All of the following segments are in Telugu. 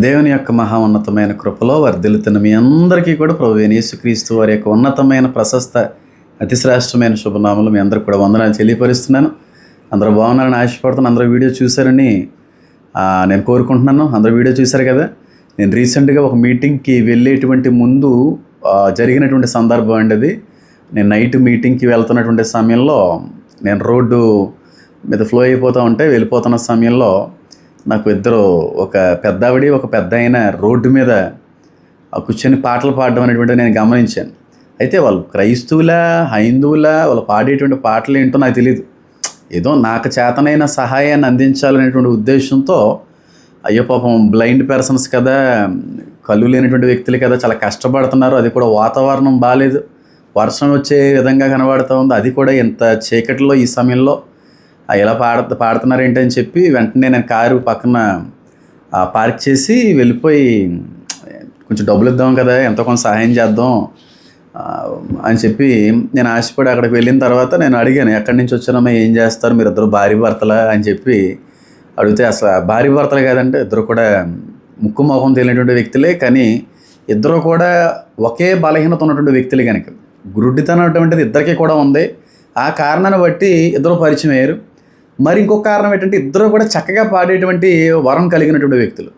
దేవుని యొక్క మహా ఉన్నతమైన కృపలో వర్ధిల్లుతున్న మీ అందరికీ కూడా ప్రభు యేసుక్రీస్తు వారి యొక్క ఉన్నతమైన ప్రశస్త అతి శ్రేష్టమైన శుభనామలు మీ అందరికి కూడా వందనాలు తెలియపరుస్తున్నాను. అందరూ బాగున్నారని ఆశపడుతున్నాను అందరూ వీడియో చూశారని నేను కోరుకుంటున్నాను. అందరూ వీడియో చూశారు కదా? నేను రీసెంట్గా ఒక మీటింగ్కి వెళ్ళేటువంటి ముందు జరిగినటువంటి సందర్భం అండి అది. నేను నైట్ మీటింగ్కి వెళ్తున్నటువంటి సమయంలో నేను రోడ్డు మీద ఫ్లో అయిపోతూ ఉంటే వెళ్ళిపోతున్న సమయంలో నాకు ఇద్దరు ఒక పెద్దావిడి ఒక పెద్ద ఆయన రోడ్డు మీద ఆ కూర్చొని పాటలు పాడడం అనేటువంటి నేను గమనించాను. అయితే వాళ్ళు క్రైస్తవుల హైందువుల వాళ్ళు పాడేటువంటి పాటలు ఏంటో నాకు తెలియదు ఏదో నాకు చేతనైన సహాయాన్ని అందించాలనేటువంటి ఉద్దేశంతో అయ్యో పాపం బ్లైండ్ పర్సన్స్ కదా కళ్ళు లేనటువంటి వ్యక్తులు కదా చాలా కష్టపడుతున్నారు అది కూడా వాతావరణం బాగాలేదు వర్షం వచ్చే విధంగా కనబడుతూ ఉంది అది కూడా ఇంత చీకటిలో ఈ సమయంలో ఎలా పాడ పాడుతున్నారు ఏంటి అని చెప్పి వెంటనే నేను కారు పక్కన పార్క్ చేసి వెళ్ళిపోయి కొంచెం డబ్బులు ఇద్దాం కదా ఎంతో కొంత సహాయం చేద్దాం అని చెప్పి నేను ఆశపడి అక్కడికి వెళ్ళిన తర్వాత నేను అడిగాను ఎక్కడి నుంచి వచ్చినామో ఏం చేస్తారు మీరు ఇద్దరు భార్య భర్తలా? అని చెప్పి అడిగితే అసలు భార్య భర్తలు కాదంటే ఇద్దరు కూడా ముక్కు మొహం తెలియనటువంటి వ్యక్తులే కానీ ఇద్దరు కూడా ఒకే బలహీనత ఉన్నటువంటి వ్యక్తులు కనుక గురుడితనం అటువంటిది ఇద్దరికీ కూడా ఉంది. ఆ కారణాన్ని బట్టి ఇద్దరు పరిచయం అయ్యారు. మరి ఇంకొక కారణం ఏంటంటే ఇద్దరు కూడా చక్కగా పాడేటువంటి వరం కలిగినటువంటి వ్యక్తులు.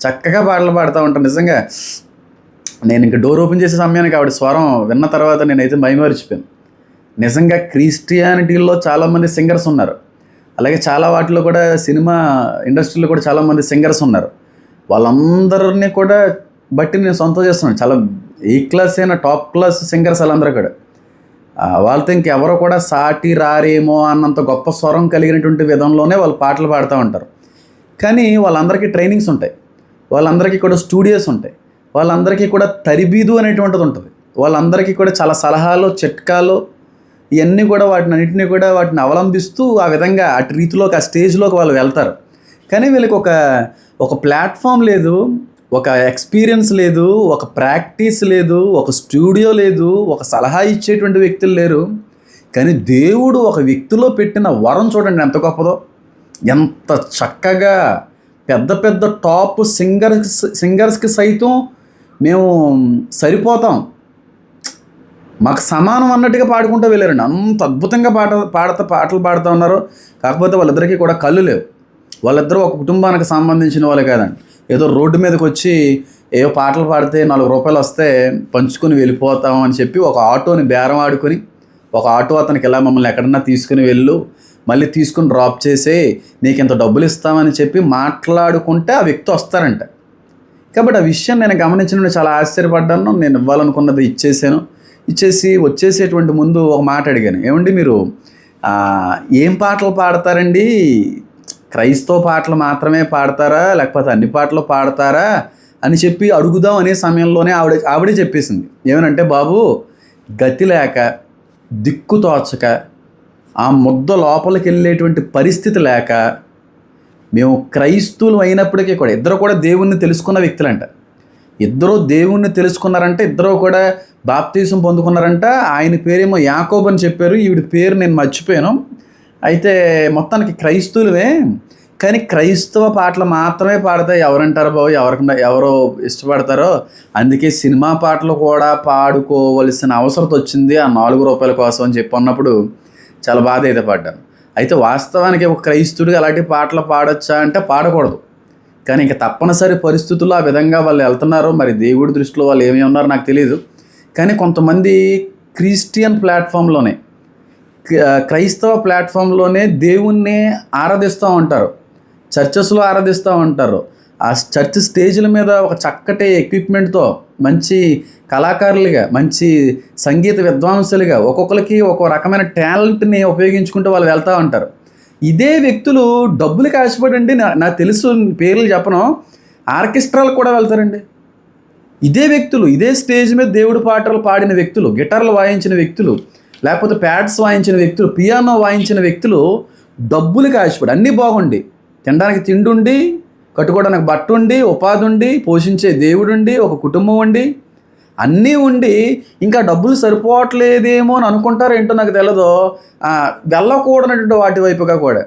చక్కగా పాటలు పాడుతూ ఉంటారు. నిజంగా నేను ఇంక డోర్ ఓపెన్ చేసే సమయానికి ఆవిడ స్వరం విన్న తర్వాత నేనైతే మైమరిచిపోయాను. నిజంగా క్రిస్టియానిటీలో చాలామంది సింగర్స్ ఉన్నారు. అలాగే చాలా వాటిలో కూడా సినిమా ఇండస్ట్రీలో కూడా చాలామంది సింగర్స్ ఉన్నారు. వాళ్ళందరినీ కూడా బట్టి నేను సొంతం చేస్తున్నాను. చాలా ఏ క్లాస్ అయినా టాప్ క్లాస్ సింగర్స్ వాళ్ళందరూ కూడా. వాళ్ళతో ఇంకెవరో కూడా సాటి రారేమో అన్నంత గొప్ప స్వరం కలిగినటువంటి విధంలోనే వాళ్ళు పాటలు పాడుతూ ఉంటారు. కానీ వాళ్ళందరికీ ట్రైనింగ్స్ ఉంటాయి. వాళ్ళందరికీ కూడా స్టూడియోస్ ఉంటాయి. వాళ్ళందరికీ కూడా తరిబీదు అనేటువంటిది ఉంటుంది. వాళ్ళందరికీ కూడా చాలా సలహాలు చిట్కాలు ఇవన్నీ కూడా వాటిని అన్నింటినీ కూడా వాటిని అవలంబిస్తూ ఆ విధంగా అటు రీతిలోకి ఆ స్టేజ్లోకి వాళ్ళు వెళ్తారు. కానీ వీళ్ళకి ఒక ఒక ప్లాట్ఫామ్ లేదు. ఒక ఎక్స్పీరియన్స్ లేదు ఒక ప్రాక్టీస్ లేదు ఒక స్టూడియో లేదు ఒక సలహా ఇచ్చేటువంటి వ్యక్తులు లేరు. కానీ దేవుడు ఒక వ్యక్తిలో పెట్టిన వరం చూడండి ఎంత గొప్పదో. ఎంత చక్కగా పెద్ద పెద్ద టాప్ సింగర్స్ సింగర్స్కి సైతం మేము సరిపోతాం. మాకు సమానం అన్నట్టుగా పాడుకుంటూ వెళ్ళారండి. అంత అద్భుతంగా పాట పాడతా పాటలు పాడుతూ ఉన్నారు. కాకపోతే వాళ్ళిద్దరికీ కూడా కళ్ళు లేవు. వాళ్ళిద్దరూ ఒక కుటుంబానికి సంబంధించిన వాళ్ళే కాదండి. ఏదో రోడ్డు మీదకి వచ్చి ఏవో పాటలు పాడితే నాలుగు రూపాయలు వస్తే పంచుకొని వెళ్ళిపోతాం అని చెప్పి ఒక ఆటోని బేరం ఆడుకొని ఒక ఆటో అతనికి ఇలా మమ్మల్ని ఎక్కడన్నా తీసుకుని వెళ్ళు మళ్ళీ తీసుకుని డ్రాప్ చేసి నీకు ఇంత డబ్బులు ఇస్తామని చెప్పి మాట్లాడుకుంటే ఆ వ్యక్తి వస్తారంట. కాబట్టి ఆ విషయం నేను గమనించిన చాలా ఆశ్చర్యపడ్డాను. నేను ఇవ్వాలనుకున్నది ఇచ్చేసాను. ఇచ్చేసి వచ్చేసేటువంటి ముందు ఒక మాట అడిగాను. ఏమండి మీరు ఏం పాటలు పాడతారండి? క్రైస్తవ పాటలు మాత్రమే పాడతారా? లేకపోతే అన్ని పాటలు పాడతారా? అని చెప్పి అడుగుదాం అనే సమయంలోనే ఆవిడ ఆవిడే చెప్పేసింది. ఏమనంటే బాబు గతి లేక దిక్కు తోచక ఆ ముద్ద లోపలికి వెళ్ళేటువంటి పరిస్థితి లేక మేము క్రైస్తవులు అయినప్పటికీ కూడా ఇద్దరు కూడా దేవుణ్ణి తెలుసుకున్న వ్యక్తులంట. ఇద్దరు దేవుణ్ణి తెలుసుకున్నారంటే ఇద్దరు కూడా బాప్తీసం పొందుకున్నారంట. ఆయన పేరేమో యాకోబ్ అని చెప్పారు. ఈవిడ పేరు నేను మర్చిపోయాను. అయితే మొత్తానికి క్రైస్తవులవే కానీ క్రైస్తవ పాటలు మాత్రమే పాడతాయి. ఎవరంటారు బాబు? ఎవరికి ఎవరు ఇష్టపడతారో? అందుకే సినిమా పాటలు కూడా పాడుకోవలసిన అవసరం వచ్చింది ఆ నాలుగు రూపాయల కోసం అని చెప్పి అన్నప్పుడు చాలా బాధ అయితే పడ్డాను. అయితే వాస్తవానికి ఒక క్రైస్తుడికి అలాంటి పాటలు పాడొచ్చా అంటే పాడకూడదు. కానీ ఇంకా తప్పనిసరి పరిస్థితుల్లో ఆ విధంగా వాళ్ళు వెళ్తున్నారు. మరి దేవుడి దృష్టిలో వాళ్ళు ఏమి ఉన్నారో నాకు తెలియదు కానీ కొంతమంది క్రిస్టియన్ ప్లాట్ఫామ్లోనే క్రైస్తవ ప్లాట్ఫామ్లోనే దేవుణ్ణి ఆరాధిస్తూ ఉంటారు. చర్చెస్లో ఆరాధిస్తూ ఉంటారు. ఆ చర్చ్ స్టేజ్ల మీద ఒక చక్కటి ఎక్విప్మెంట్తో మంచి కళాకారులుగా మంచి సంగీత విద్వాంసులుగా ఒక్కొక్కరికి ఒక్కో రకమైన టాలెంట్ని ఉపయోగించుకుంటూ వాళ్ళు వెళ్తూ ఉంటారు. ఇదే వ్యక్తులు డబ్బులకి ఆశపడండి నా- నాకు తెలుసు పేర్లు చెప్పను. ఆర్కెస్ట్రాలు కూడా వెళ్తారండి. ఇదే వ్యక్తులు ఇదే స్టేజ్ మీద దేవుడి పాటలు పాడిన వ్యక్తులు గిటార్లు వాయించిన వ్యక్తులు లేకపోతే ప్యాడ్స్ వాయించిన వ్యక్తులు పియానో వాయించిన వ్యక్తులు డబ్బులకి ఆశపడి అన్నీ బాగుండి. తినడానికి తిండుండి కట్టుకోవడానికి బట్ట ఉండి ఉపాధి ఉండి పోషించే దేవుడుండి ఒక కుటుంబం ఉండి అన్నీ ఉండి ఇంకా డబ్బులు సరిపోవట్లేదేమో అని అనుకుంటారు ఏంటో నాకు తెలియదు వెళ్ళకూడనటువంటి వాటి వైపుగా కూడా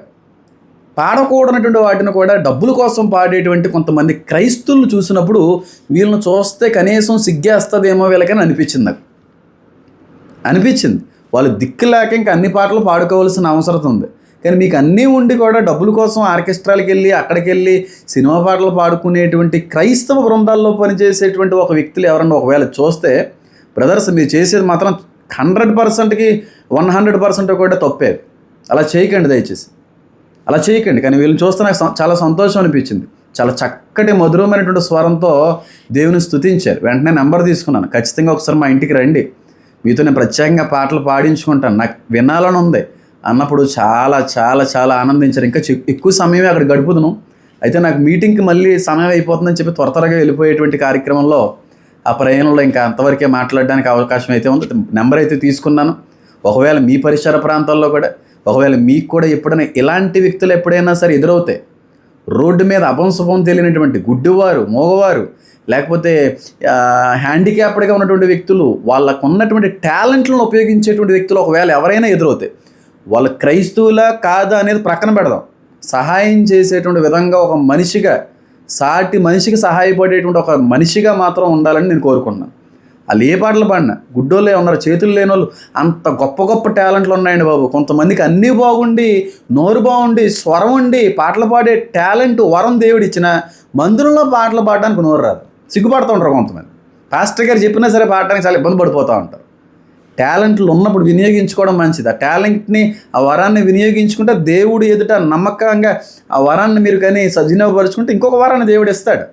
పాడకూడనటువంటి వాటిని కూడా డబ్బుల కోసం పాడేటువంటి కొంతమంది క్రైస్తువులు చూసినప్పుడు వీళ్ళని చూస్తే కనీసం సిగ్గేస్తుందేమో వీళ్ళకని అనిపించింది నాకు. అనిపించింది. వాళ్ళు దిక్కు లేక ఇంకా అన్ని పాటలు పాడుకోవాల్సిన అవసరం ఉంది. కానీ మీకు అన్నీ ఉండి కూడా డబ్బుల కోసం ఆర్కెస్ట్రాలకు వెళ్ళి అక్కడికి వెళ్ళి సినిమా పాటలు పాడుకునేటువంటి క్రైస్తవ బృందాల్లో పనిచేసేటువంటి ఒక వ్యక్తులు ఎవరన్నా ఒకవేళ చూస్తే బ్రదర్స్ మీరు చేసేది మాత్రం హండ్రెడ్ పర్సెంట్కి వన్ హండ్రెడ్ పర్సెంట్ కూడా తప్పేది అలా చేయకండి దయచేసి. అలా చేయకండి. కానీ వీళ్ళని చూస్తే నాకు చాలా సంతోషం అనిపించింది. చాలా చక్కటి మధురమైనటువంటి స్వరంతో దేవుని స్థుతించారు వెంటనే నెంబర్ తీసుకున్నాను. ఖచ్చితంగా ఒకసారి మా ఇంటికి రండి. మీతో నేను ప్రత్యేకంగా పాటలు పాడించుకుంటాను. నాకు వినాలని ఉంది. అన్నప్పుడు చాలా చాలా చాలా ఆనందించారు. ఇంకా ఎక్కువ సమయమే అక్కడ గడుపుదును. అయితే నాకు మీటింగ్కి మళ్ళీ సమయం అయిపోతుందని చెప్పి త్వర త్వరగా వెళ్ళిపోయేటువంటి కార్యక్రమంలో ఆ ప్రయాణంలో ఇంకా అంతవరకే మాట్లాడడానికి అవకాశం అయితే ఉంది. నెంబర్ అయితే తీసుకున్నాను. ఒకవేళ మీ పరిసర ప్రాంతాల్లో కూడా ఒకవేళ మీకు కూడా ఎప్పుడైనా ఇలాంటి వ్యక్తులు ఎప్పుడైనా సరే ఎదురవుతాయి రోడ్డు మీద అపంశుభం తెలియనటువంటి గుడ్డివారు మోగవారు లేకపోతే హ్యాండిక్యాప్డ్గా ఉన్నటువంటి వ్యక్తులు వాళ్ళకు ఉన్నటువంటి టాలెంట్లను ఉపయోగించేటువంటి వ్యక్తులు ఒకవేళ ఎవరైనా ఎదురవుతాయి వాళ్ళు క్రైస్తవులా కాదా అనేది ప్రక్కన పెడదాం. సహాయం చేసేటువంటి విధంగా ఒక మనిషిగా సాటి మనిషికి సహాయపడేటువంటి ఒక మనిషిగా మాత్రం ఉండాలని నేను కోరుకున్నాను వాళ్ళు ఏ పాటలు పాడినా. గుడ్డోళ్ళే ఉన్నారు చేతులు లేని వాళ్ళు అంత గొప్ప గొప్ప టాలెంట్లు ఉన్నాయండి బాబు. కొంతమందికి అన్నీ బాగుండి నోరు బాగుండి స్వరం ఉండి పాటలు పాడే టాలెంట్ వరం దేవుడు ఇచ్చిన మందిరంలో పాటలు పాడడానికి నోరు రాదు. సిగ్గుపడుతూ ఉంటారు కొంతమంది. పాస్టర్ గారు చెప్పినా సరే పాడడానికి చాలా ఇబ్బంది పడిపోతూ ఉంటారు. టాలెంట్లు ఉన్నప్పుడు వినియోగించుకోవడం మంచిది. ఆ టాలెంట్ని ఆ వరాన్ని వినియోగించుకుంటే దేవుడు ఎదుట నమ్మకంగా ఆ వరాన్ని మీరు కానీ సజీవపరుచుకుంటే ఇంకొక వరాన్ని దేవుడు ఇస్తాడు.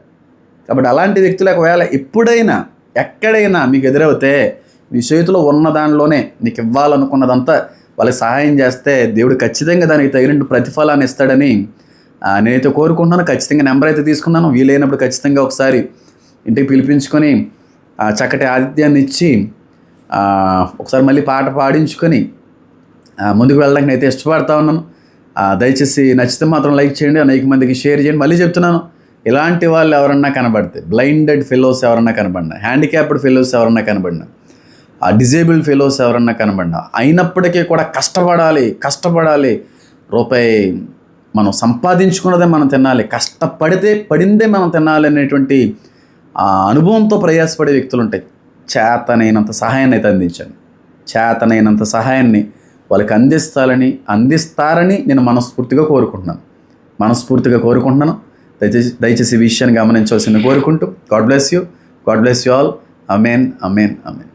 కాబట్టి అలాంటి వ్యక్తులు ఒకవేళ ఎప్పుడైనా ఎక్కడైనా మీకు ఎదురవుతే మీ చేతిలో ఉన్న దానిలోనే నీకు ఇవ్వాలనుకున్నదంతా వాళ్ళకి సహాయం చేస్తే దేవుడు ఖచ్చితంగా దానికి తగినట్టు ప్రతిఫలాన్ని ఇస్తాడని నేనైతే కోరుకుంటున్నాను. ఖచ్చితంగా నెంబర్ అయితే తీసుకున్నాను. వీలైనప్పుడు ఖచ్చితంగా ఒకసారి ఇంటికి పిలిపించుకొని చక్కటి ఆతిథ్యాన్ని ఇచ్చి ఒకసారి మళ్ళీ పాట పాడించుకొని ముందుకు వెళ్ళడానికి అయితే ఇష్టపడతా ఉన్నాను. దయచేసి నచ్చితే మాత్రం లైక్ చేయండి అనేక మందికి షేర్ చేయండి. మళ్ళీ చెప్తున్నాను. ఇలాంటి వాళ్ళు ఎవరన్నా కనబడితే బ్లైండెడ్ ఫెలోస్ ఎవరన్నా కనబడినా హ్యాండిక్యాప్డ్ ఫెలోస్ ఎవరన్నా కనబడినా ఆ డిజేబుల్డ్ ఫెలోస్ ఎవరన్నా కనబడినా అయినప్పటికీ కూడా కష్టపడాలి కష్టపడాలి. రూపాయి మనం సంపాదించుకున్నదే మనం తినాలి కష్టపడితే పడిందే మనం తినాలి అనేటువంటి ఆ అనుభవంతో ప్రయాసపడే వ్యక్తులు ఉంటాయి చేతనైనంత సహాయాన్ని అయితే అందించండి. చేతనైనంత సహాయాన్ని వాళ్ళకి అందిస్తాలని అందిస్తారని నేను మనస్ఫూర్తిగా కోరుకుంటున్నాను. మనస్ఫూర్తిగా కోరుకుంటున్నాను. దయచేసి దయచేసి ఈ విషయాన్ని గమనించవలసింది కోరుకుంటూ God bless you. God bless you all. Amen amen amen